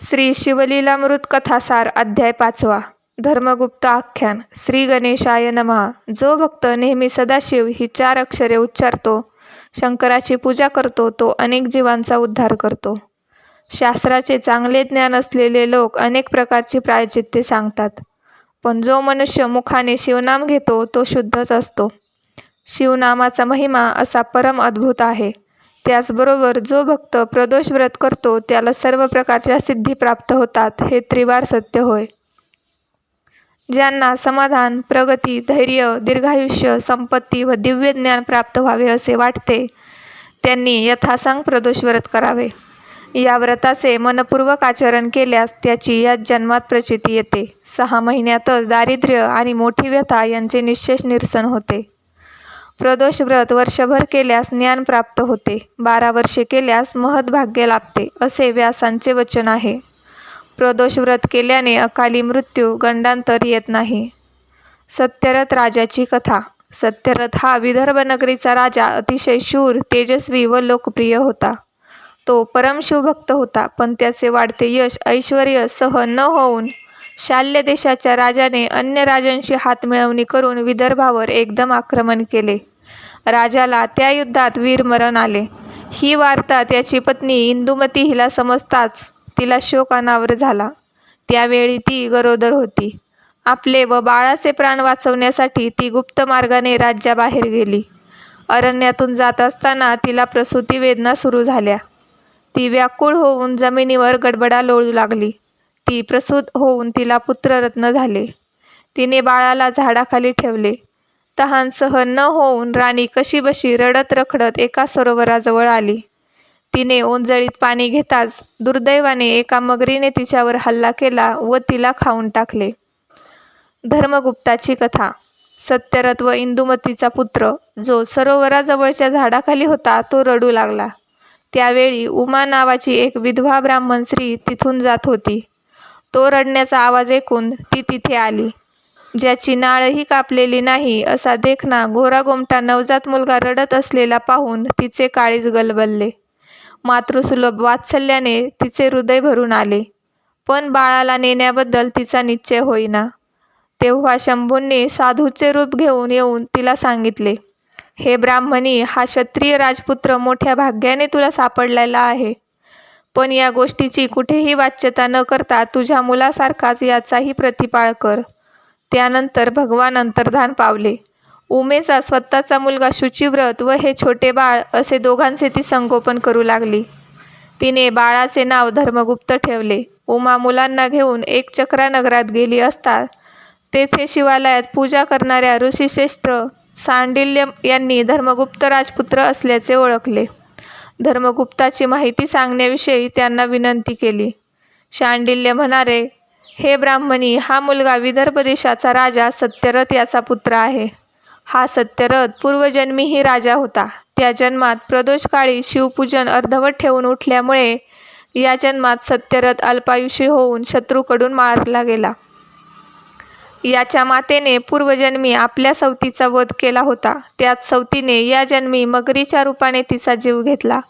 श्री शिवलीलामृत कथासार अध्याय पाचवा. धर्मगुप्त आख्यान. श्री गणेशाय नमः जो भक्त नेहमी सदाशिव ही चार अक्षरे उच्चारतो शंकराची पूजा करतो तो अनेक जीवांचा उद्धार करतो. शास्त्राचे चांगले ज्ञान असलेले लोक अनेक प्रकारची प्रायचित्ते सांगतात. पण जो मनुष्य मुखाने शिवनाम घेतो तो शुद्धच असतो. शिवनामाचा महिमा असा परम अद्भुत आहे. त्याचबरोबर जो भक्त प्रदोष व्रत करतो त्याला सर्व प्रकारच्या सिद्धी प्राप्त होतात हे त्रिवार सत्य होय. ज्यांना समाधान प्रगती धैर्य दीर्घायुष्य संपत्ती व दिव्य ज्ञान प्राप्त व्हावे असे वाटते त्यांनी यथासांग प्रदोष व्रत करावे. या व्रताचे मनपूर्वक आचरण केल्यास त्याची या जन्मात प्रचिती येते. सहा महिन्यातच दारिद्र्य आणि मोठी व्यथा यांचे निश्शेष निरसन होते. प्रदोष व्रत वर्षभर केल्यास ज्ञान प्राप्त होते. बारा वर्षे केल्यास महद्भाग्य लाभते असे व्यासांचे वचन आहे. प्रदोष व्रत केल्याने अकाली मृत्यू गंडांतर येत नाही. सत्यरथ राजाची कथा. सत्यरथ हा विदर्भ नगरीचा राजा अतिशय शूर तेजस्वी व लोकप्रिय होता. तो परमशिवभक्त होता पण त्याचे वाढते यश ऐश्वर सहन न होऊन शाल्य देशाच्या राजाने अन्य राजांशी हातमिळवणी करून विदर्भावर एकदम आक्रमण केले. राजाला त्या युद्धात वीरमरण आले. ही वार्ता त्याची पत्नी इंदुमती हिला समजताच तिला शोक अनावर झाला. त्यावेळी ती गरोदर होती. आपले व बाळाचे प्राण वाचवण्यासाठी ती गुप्त मार्गाने राज्याबाहेर गेली. अरण्यातून जात असताना तिला प्रसूती वेदना सुरू झाल्या. ती व्याकुळ होऊन जमिनीवर गडबडा लोळू लागली. ती प्रसूत होऊन तिला पुत्ररत्न झाले. तिने बाळाला झाडाखाली ठेवले. तहान सहन न होऊन राणी कशीबशी रडत रखडत एका सरोवराजवळ आली. तिने ओंजळीत पाणी घेताच दुर्दैवाने एका मगरीने तिच्यावर हल्ला केला व तिला खाऊन टाकले. धर्मगुप्ताची कथा. सत्यरथ व इंदुमतीचा पुत्र जो सरोवराजवळच्या झाडाखाली होता तो रडू लागला. त्यावेळी उमा नावाची एक विधवा ब्राह्मण स्त्री तिथून जात होती. तो रडण्याचा आवाज ऐकून ती तिथे आली. ज्याची नाळही कापलेली नाही असा देखना घोरागोमटा नवजात मुलगा रडत असलेला पाहून तिचे काळीज गलबलले. मातृसुलभ वात्सल्याने तिचे हृदय भरून आले. पण बाळाला नेण्याबद्दल तिचा निश्चय होईना. तेव्हा शंभूंनी साधूचे रूप घेऊन येऊन तिला सांगितले हे ब्राह्मणी हा क्षत्रिय राजपुत्र मोठ्या भाग्याने तुला सापडलेला आहे. पण या गोष्टीची कुठेही वाच्यता न करता तुझ्या मुलासारखाच याचाही प्रतिपाळ कर. त्यानंतर भगवान अंतर्धान पावले. उमेचा स्वतःचा मुलगा शुचिव्रत व हे छोटे बाळ असे दोघांचे ती संगोपन करू लागली. तिने बाळाचे नाव धर्मगुप्त ठेवले. उमा मुलांना घेऊन एक चक्रा नगरात गेली असता तेथे शिवालयात पूजा करणाऱ्या ऋषीश्रेष्ठ सांडिल्य यांनी धर्मगुप्त राजपुत्र असल्याचे ओळखले. धर्मगुप्ताची माहिती सांगण्याविषयी त्यांना विनंती केली. शांडिल्य म्हणाले हे ब्राह्मणी हा मुलगा विदर्भ देशाचा राजा सत्यरथ याचा पुत्र आहे. हा सत्यरथ पूर्वजन्मीही राजा होता. त्या जन्मात प्रदोषकाळी शिवपूजन अर्धवट ठेवून उठल्यामुळे या जन्मात सत्यरथ अल्पायुषी होऊन शत्रूकडून मारला गेला. याच्या मातेने पूर्वजन्मी आपल्या सवतीचा वध केला होता. त्याच सवतीने या जन्मी मगरीच्या रूपाने तिचा जीव घेतला.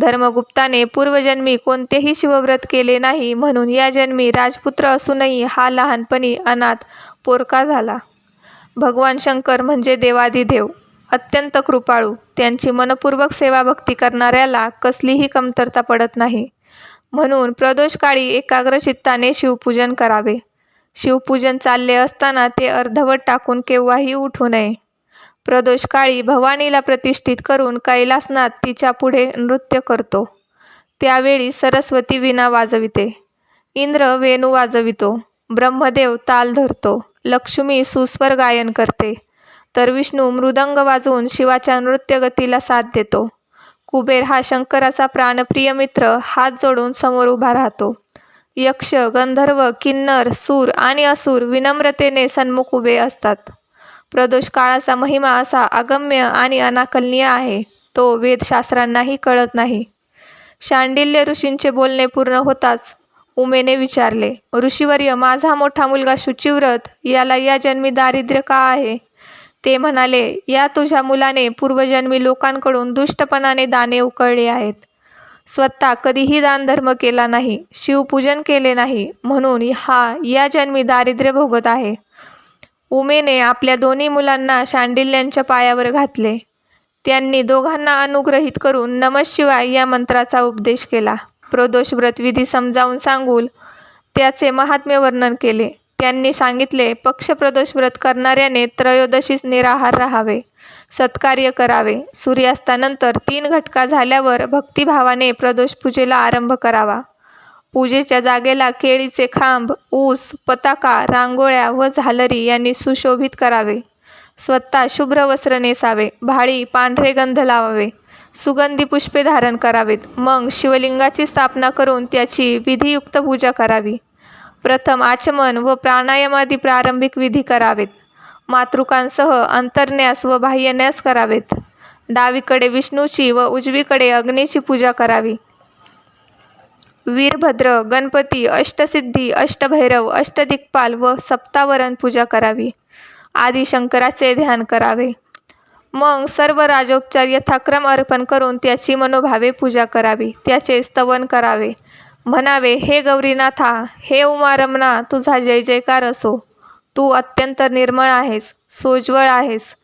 धर्मगुप्ताने पूर्वजन्मी कोणतेही शिवव्रत केले नाही म्हणून या जन्मी राजपुत्र असूनही हा लहानपणी अनाथ पोरका झाला. भगवान शंकर म्हणजे देवादिदेव अत्यंत कृपाळू. त्यांची मनपूर्वक सेवाभक्ती करणाऱ्याला कसलीही कमतरता पडत नाही. म्हणून प्रदोषकाळी एकाग्रचित्ताने शिवपूजन करावे. शिवपूजन चालले असताना ते अर्धवट टाकून केव्हाही उठू नये. प्रदोषकाळी भवानीला प्रतिष्ठित करून कैलासनाथ तिच्या पुढे नृत्य करतो. त्यावेळी सरस्वती विना वाजविते. इंद्र वेणू वाजवितो. ब्रह्मदेव ताल धरतो. लक्ष्मी सुस्वर गायन करते. तर विष्णू मृदंग वाजवून शिवाच्या नृत्यगतीला साथ देतो. कुबेर हा शंकराचा प्राणप्रिय मित्र हात जोडून समोर उभा राहतो. यक्ष गंधर्व किन्नर सूर आणि असुर विनम्रतेने सन्मुख उभे असतात. प्रदोष काळाचा महिमा असा अगम्य आणि अनाकलनीय आहे. तो वेदशास्त्रांनाही कळत नाही. शांडिल्य ऋषींचे बोलणे पूर्ण होताच उमेने विचारले ऋषीवर्य माझा मोठा मुलगा शुचिव्रत याला या जन्मी दारिद्र्य का आहे? ते म्हणाले या तुझ्या मुलाने पूर्वजन्मी लोकांकडून दुष्टपणाने दाने उकळली आहेत. स्वतः कधीही दानधर्म केला नाही शिवपूजन केले नाही म्हणून हा या जन्मी दारिद्र्य भोगत आहे. उमेने आपल्या दोन्ही मुलांना शांडिल्यांच्या पायावर घातले. त्यांनी दोघांना अनुग्रहित करून नमशिवाय या मंत्राचा उपदेश केला. प्रदोष व्रतविधी समजावून सांगून त्याचे महात्म्य वर्णन केले. त्यांनी सांगितले पक्षप्रदोष व्रत करणाऱ्याने त्रयोदशीस निराहार राहावे. सत्कार्य करावे. सूर्यास्तानंतर तीन घटका झाल्यावर भक्तिभावाने प्रदोष पूजेला आरंभ करावा. पूजेच्या जागेला केळीचे खांब ऊस पताका रांगोळ्या व झालरी यांनी सुशोभित करावे. स्वतः शुभ्र वस्त्र नेसावे भाळी पांढरे गंध लावावे सुगंधी पुष्पे धारण करावेत. मग शिवलिंगाची स्थापना करून त्याची विधियुक्त पूजा करावी. प्रथम आचमन व प्राणायामादी प्रारंभिक विधी करावेत. मातृकांसह अंतर्न्यास व बाह्यन्यास करावेत. डावीकडे विष्णूची व उजवीकडे अग्नीची पूजा करावी. वीरभद्र गणपती अष्टसिद्धी अष्टभैरव अष्टदिक्पाल व सप्तावरण पूजा करावी. आदी शंकराचे ध्यान करावे. मग सर्व राजोपचार यथाक्रम अर्पण करून त्याची मनोभावे पूजा करावी. त्याचे स्तवन करावे. म्हणावे हे गौरीनाथा हे उमारमणा तुझा जय जयकार असो. तू अत्यंत निर्मळ आहेस सोज्वळ आहेस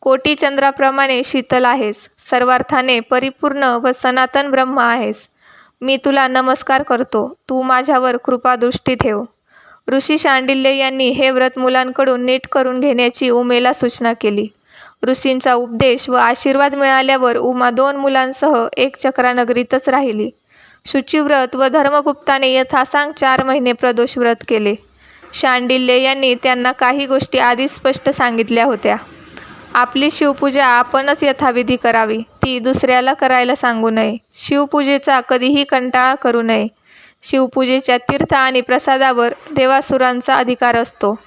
कोटी चंद्राप्रमाणे शीतल आहेस सर्वार्थाने परिपूर्ण व सनातन ब्रह्म आहेस. मी तुला नमस्कार करतो तू माझ्यावर कृपादृष्टी ठेव. ऋषी शांडिल्य यांनी हे व्रत मुलांकडून नीट करून घेण्याची उमेला सूचना केली. ऋषींचा उपदेश व आशीर्वाद मिळाल्यावर उमा दोन मुलांसह एक चक्रानगरीतच राहिली. शुचिव्रत व धर्मगुप्ताने यथासांग चार महिने प्रदोष व्रत केले. शांडिल्य यांनी त्यांना काही गोष्टी आधीच स्पष्ट सांगितल्या होत्या. आपली शिवपूजा आपणच यथाविधी करावी. ती दुसऱ्याला करायला सांगू नये. शिवपूजेचा कधीही कंटाळा करू नये. शिवपूजेच्या तीर्थ आणि प्रसादावर देवासुरांचा अधिकार असतो.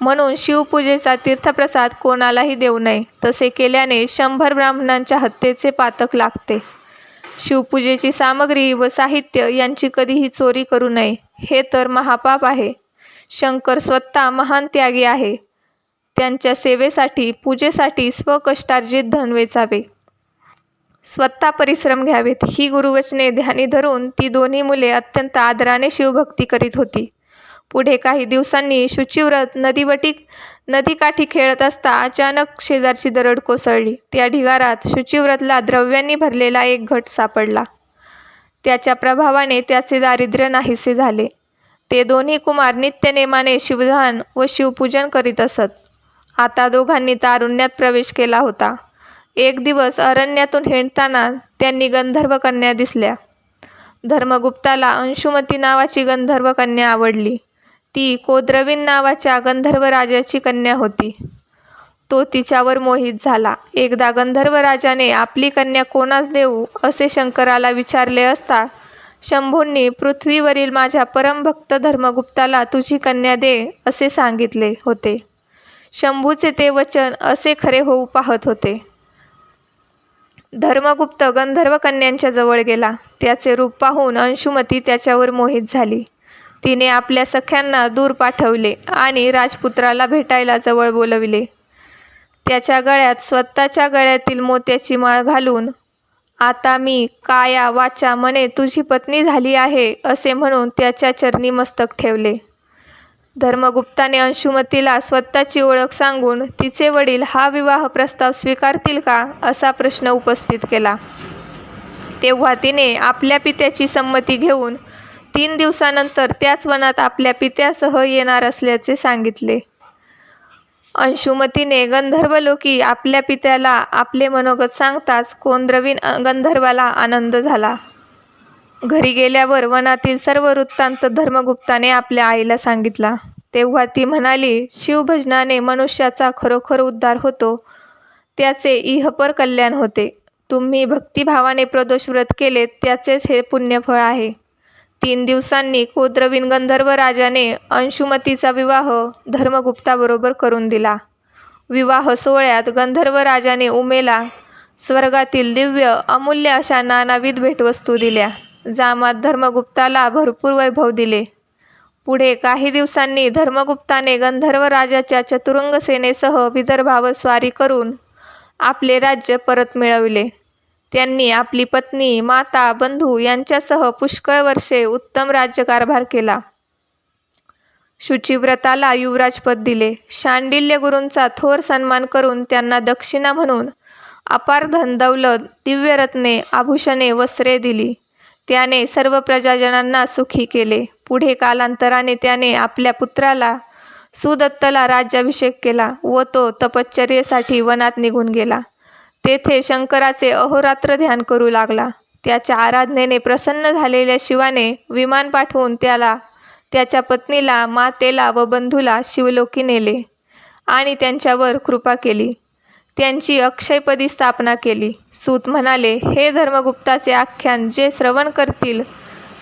म्हणून शिवपूजेचा तीर्थप्रसाद कोणालाही देऊ नये. तसे केल्याने शंभर ब्राह्मणांच्या हत्येचे पातक लागते. शिवपूजेची सामग्री व साहित्य यांची कधीही चोरी करू नये. हे तर महापाप आहे. शंकर स्वतः महान त्यागी आहे. त्यांच्या सेवेसाठी पूजेसाठी स्वकष्टार्जित धन वेचावे. स्वतः परिश्रम घ्यावेत. ही गुरुवचने ध्यानी धरून ती दोन्ही मुले अत्यंत आदराने शिवभक्ती करीत होती. पुढे काही दिवसांनी शुचिव्रत नदीवटी नदीकाठी खेळत असता अचानक शेजारची दरड कोसळली. त्या ढिगारात शुचिव्रतला द्रव्यांनी भरलेला एक घट सापडला. त्याच्या प्रभावाने त्याचे दारिद्र्य नाहीसे झाले. ते दोन्ही कुमार नित्यनेमाने शिवधान व शिवपूजन करीत असत. आता दोघांनी तारुण्यात प्रवेश केला होता. एक दिवस अरण्यातून हिंडताना त्यांनी गंधर्व कन्या दिसल्या. धर्मगुप्ताला अंशुमती नावाची गंधर्व कन्या आवडली. ती कोद्रवीन नावाच्या गंधर्व राजाची कन्या होती. तो तिच्यावर मोहित झाला. एकदा गंधर्व राजाने आपली कन्या कोणास देऊ असे शंकराला विचारले असता शंभूंनी पृथ्वीवरील माझ्या परमभक्त धर्मगुप्ताला तुझी कन्या दे असे सांगितले होते. शंभूचे ते वचन असे खरे होऊ पाहत होते. धर्मगुप्त गंधर्व कन्यांच्या जवळ गेला. त्याचे रूप पाहून अंशुमती त्याच्यावर मोहित झाली. तिने आपल्या सख्यांना दूर पाठवले आणि राजपुत्राला भेटायला जवळ बोलविले. त्याच्या गळ्यात स्वतःच्या गळ्यातील मोत्याची माळ घालून आता मी काया वाचा मने तुझी पत्नी झाली आहे असे म्हणून त्याच्या चरणी मस्तक ठेवले. धर्मगुप्ताने अंशुमतीला स्वतःची ओळख सांगून तिचे वडील हा विवाह प्रस्ताव स्वीकारतील का असा प्रश्न उपस्थित केला. तेव्हा तिने आपल्या पित्याची संमती घेऊन तीन दिवसानंतर त्याच वनात आपल्या पित्यासह येणार असल्याचे सांगितले. अंशुमतीने गंधर्वलोकी आपल्या पित्याला आपले मनोगत सांगताच कोंद्रवीन गंधर्वाला आनंद झाला. घरी गेल्यावर वनातील सर्व वृत्तांत धर्मगुप्ताने आपल्या आईला सांगितला. तेव्हा ती म्हणाली शिवभजनाने मनुष्याचा खरोखर उद्धार होतो. त्याचे इहपर कल्याण होते. तुम्ही भक्तिभावाने प्रदोष व्रत केले त्याचेच हे पुण्यफळ आहे. तीन दिवसांनी कोद्रवीन गंधर्व राजाने अंशुमतीचा विवाह धर्मगुप्ताबरोबर करून दिला. विवाह सोहळ्यात गंधर्व राजाने उमेला स्वर्गातील दिव्य अमूल्य अशा नानाविध भेटवस्तू दिल्या. जामात धर्मगुप्ताला भरपूर वैभव दिले. पुढे काही दिवसांनी धर्मगुप्ताने गंधर्व राजाच्या चतुरंग सेनेसह विदर्भावर स्वारी करून आपले राज्य परत मिळवले. त्यांनी आपली पत्नी माता बंधू यांच्यासह पुष्कळ वर्षे उत्तम राज्यकारभार केला. शुचिव्रताला युवराजपद दिले. शांडिल्य गुरूंचा थोर सन्मान करून त्यांना दक्षिणा म्हणून अपार धनदौलत दिव्यरत्ने आभूषणे वस्त्रे दिली. त्याने सर्व प्रजाजनांना सुखी केले. पुढे कालांतराने त्याने आपल्या पुत्राला सुदत्तला राज्याभिषेक केला व तो तपश्चर्येसाठी वनात निघून गेला. तेथे शंकराचे अहोरात्र ध्यान करू लागला. त्याच्या आराधनेने प्रसन्न झालेल्या शिवाने विमान पाठवून त्याला त्याच्या पत्नीला मातेला व बंधूला शिवलोकी नेले आणि त्यांच्यावर कृपा केली. त्यांची अक्षयपदी स्थापना केली. सूत म्हणाले हे धर्मगुप्ताचे आख्यान जे श्रवण करतील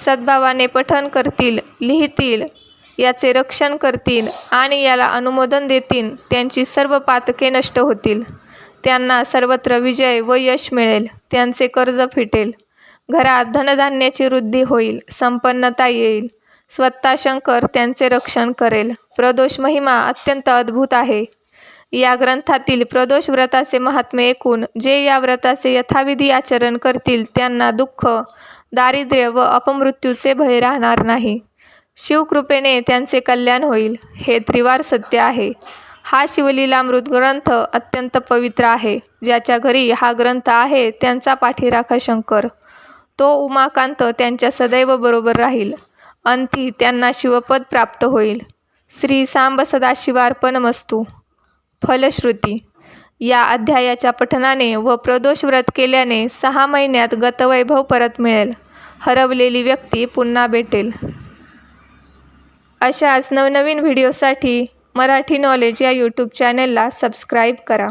सद्भावाने पठन करतील लिहितील याचे रक्षण करतील आणि याला अनुमोदन देतील त्यांची सर्व पातके नष्ट होतील. त्यांना सर्वत्र विजय व यश मिळेल त्यांचे कर्ज फिटेल. घरात धनधान्याची वृद्धी होईल संपन्नता येईल. स्वतः शंकर त्यांचे रक्षण करेल. प्रदोष महिमा अत्यंत अद्भुत आहे. या ग्रंथातील प्रदोष व्रताचे महात्म्य ऐकून जे या व्रताचे यथाविधी आचरण करतील त्यांना दुःख दारिद्र्य व अपमृत्यूचे भय राहणार नाही. शिवकृपेने त्यांचे कल्याण होईल हे त्रिवार सत्य आहे. हा शिवलीलामृत ग्रंथ अत्यंत पवित्र आहे. ज्याच्या घरी हा ग्रंथ आहे त्यांचा पाठीराखा शंकर. तो उमाकांत त्यांच्या सदैव बरोबर राहील. अंती त्यांना शिवपद प्राप्त होईल. श्री सांब सदाशिवार्पणमस्तू. फलश्रुती. या अध्यायाच्या पठनाने व प्रदोष व्रत केल्याने सहा महिन्यात गतवैभव परत मिळेल. हरवलेली व्यक्ती पुन्हा भेटेल. अशाच नवनवीन व्हिडिओसाठी मराठी नॉलेज या यूट्यूब चॅनेलला सबस्क्राईब करा.